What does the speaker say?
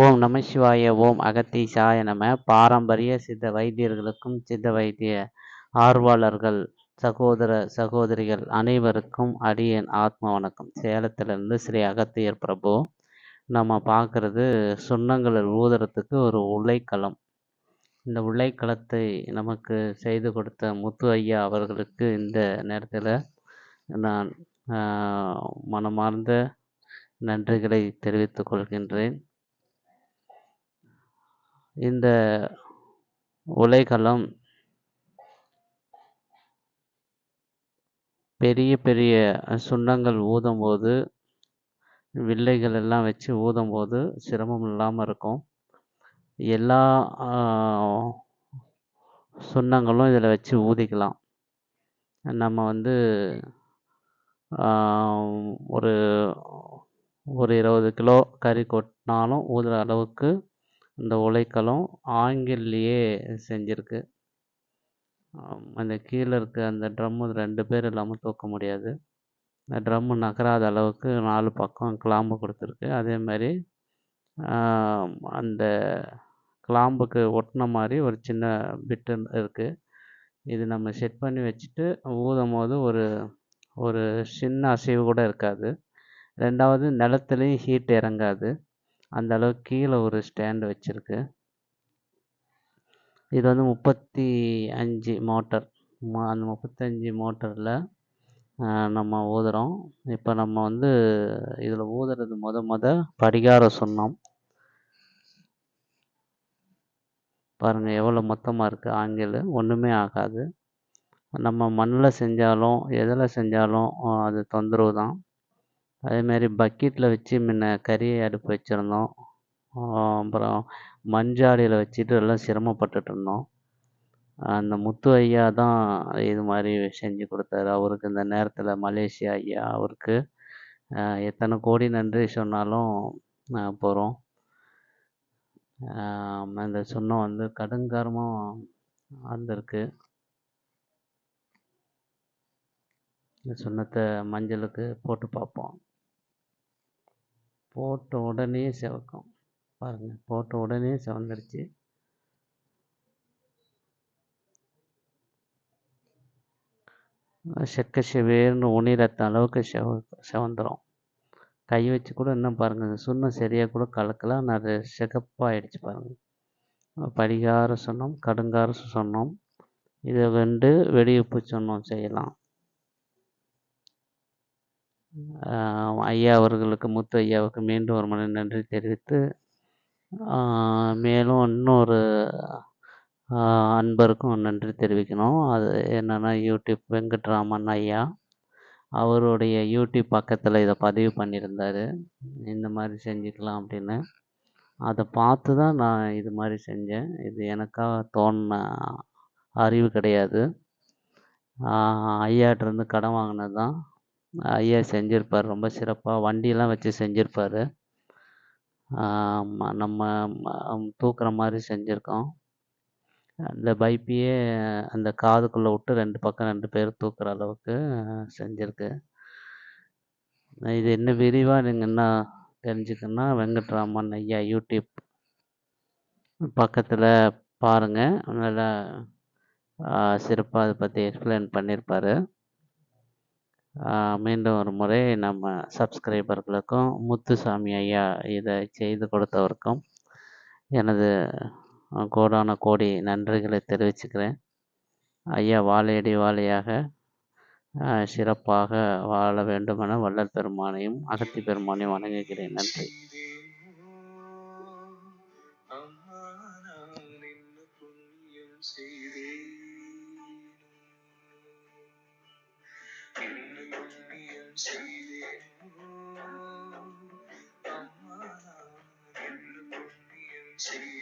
ஓம் நம சிவாய ஓம் அகத்தீசாய நம. பாரம்பரிய சித்த வைத்தியர்களுக்கும் சித்த வைத்திய ஆர்வலர்கள் சகோதர சகோதரிகள் அனைவருக்கும் அடியன் ஆத்ம வணக்கம். சேலத்திலிருந்து ஸ்ரீ அகத்தியர் பிரபு. நம்ம பார்க்குறது சுண்ணங்களில் ஊதுறதுக்கு ஒரு உள்ளைக்களம் இந்த உள்ளைக்களத்தை நமக்கு செய்து கொடுத்த முத்து ஐயா அவர்களுக்கு இந்த நேரத்தில் நான் மனமார்ந்த நன்றிகளை தெரிவித்துக் கொள்கின்றேன். இந்த உலைக்களம் பெரிய பெரிய சுண்ணங்கள் ஊதும்போது வில்லைகள் எல்லாம் வச்சு ஊதும்போது சிரமம் இல்லாமல் இருக்கும். எல்லா சுண்ணங்களும் இதில் வச்சு ஊதிக்கலாம். நம்ம வந்து ஒரு ஒரு இருபது கிலோ கறி கொட்டினாலும் ஊதுகிற அளவுக்கு இந்த உலைக்களம் ஆங்கிலேயே செஞ்சுருக்கு. அந்த கீழே இருக்க அந்த ட்ரம்மு ரெண்டு பேர் இல்லாமல் தூக்க முடியாது. அந்த ட்ரம்மு நகராத அளவுக்கு நாலு பக்கம் கிளாம்பு கொடுத்துருக்கு. அதே மாதிரி அந்த கிளாம்புக்கு ஒட்டின மாதிரி ஒரு சின்ன பிட்டு இருக்குது இது நம்ம செட் பண்ணி வச்சுட்டு ஊதும் போது ஒரு ஒரு சின்ன அசைவு கூட இருக்காது. ரெண்டாவது நிலத்துலையும் ஹீட் இறங்காது. அந்த அளவுக்கு கீழே ஒரு ஸ்டாண்டு வச்சுருக்கு. இது வந்து முப்பத்தி அஞ்சு மோட்டர். அந்த முப்பத்தஞ்சு மோட்டரில் நம்ம ஊதுகிறோம் இப்போ நம்ம வந்து இதில் ஊதுறது முத முத படிகார சொன்னோம். பாருங்கள் எவ்வளோ மொத்தமாக இருக்குது ஆங்கில் ஒன்றுமே ஆகாது. நம்ம மண்ணில் செஞ்சாலும் எதில் செஞ்சாலும் அது தொந்தரவு தான். அதேமாரி பக்கெட்டில் வச்சு முன்ன கறி அடுப்பு வச்சுருந்தோம். அப்புறம் மண்ஜாடியில் வச்சுட்டு எல்லாம் சிரமப்பட்டுட்டு இருந்தோம். அந்த முத்து ஐயா தான் இது மாதிரி செஞ்சு கொடுத்தாரு. அவருக்கு இந்த நேரத்தில் மலேசியா ஐயா அவருக்கு எத்தனை கோடி நன்றி சொன்னாலும் போகிறோம் அந்த சுண்ணம் வந்து கடுங்காரமாக வந்திருக்கு இந்த சுண்ணத்தை மஞ்சளுக்கு போட்டு பார்ப்போம். போட்ட உடனே சிவக்கும். பாருங்கள் போட்ட உடனே சிவந்துருச்சு. செக்க செவேர்னு உணிரத்த அளவுக்கு செவ செவந்துடும் கை வச்சு கூட இன்னும் பாருங்கள் சுண்ணம் சரியாக கூட கலக்கலாம் நான் அது சிகப்பாகிடுச்சு பாருங்கள் படிகார சொன்னோம் கடுங்கார சொன்னோம். இதை வந்து வெடியுப்பு சொன்னோம் செய்யலாம். ஐயா அவர்களுக்கு முத்து ஐயாவுக்கு மீண்டும் ஒரு மணி நன்றி தெரிவித்து மேலும் இன்னொரு அன்பருக்கும் நன்றி தெரிவிக்கணும். அது என்னென்னா யூடியூப் வெங்கட்ராமன் ஐயா. அவருடைய யூடியூப் பக்கத்தில் இதை பதிவு பண்ணியிருந்தார். இந்த மாதிரி செஞ்சுக்கலாம் அப்படின்னு. அதை பார்த்து தான் நான் இது மாதிரி செஞ்சேன். இது எனக்காக தோணின அறிவு கிடையாது. ஐயாட்டிருந்து கடன் வாங்கினது தான் ஐயா செஞ்சுருப்பார். ரொம்ப சிறப்பாக வண்டியெலாம் வச்சு செஞ்சுருப்பார். நம்ம தூக்குற மாதிரி செஞ்சுருக்கோம். அந்த பைப்பையே அந்த காதுக்குள்ளே விட்டு ரெண்டு பக்கம் ரெண்டு பேர் தூக்குற அளவுக்கு செஞ்சுருக்கு. இது இன்னும் விரிவாக நீங்கள் என்ன தெரிஞ்சுக்கணுன்னா வெங்கட்ராமன் ஐயா யூடியூப் பக்கத்தில் பாருங்கள் நல்லா சிறப்பாக அதை பற்றி எக்ஸ்பிளைன் பண்ணியிருப்பார் மீண்டும் ஒரு முறை நம்ம சப்ஸ்கிரைபர்களுக்கும் முத்துசாமி ஐயா இதை செய்து கொடுத்தவருக்கும் எனது கோடான கோடி நன்றிகளை தெரிவிச்சுக்கிறேன். ஐயா வாழையடி வாழையாக சிறப்பாக வாழ வேண்டுமென வள்ளல் பெருமானையும் அகத்தி பெருமானையும் வணங்குகிறேன். நன்றி. see you. I'm in the morning and you.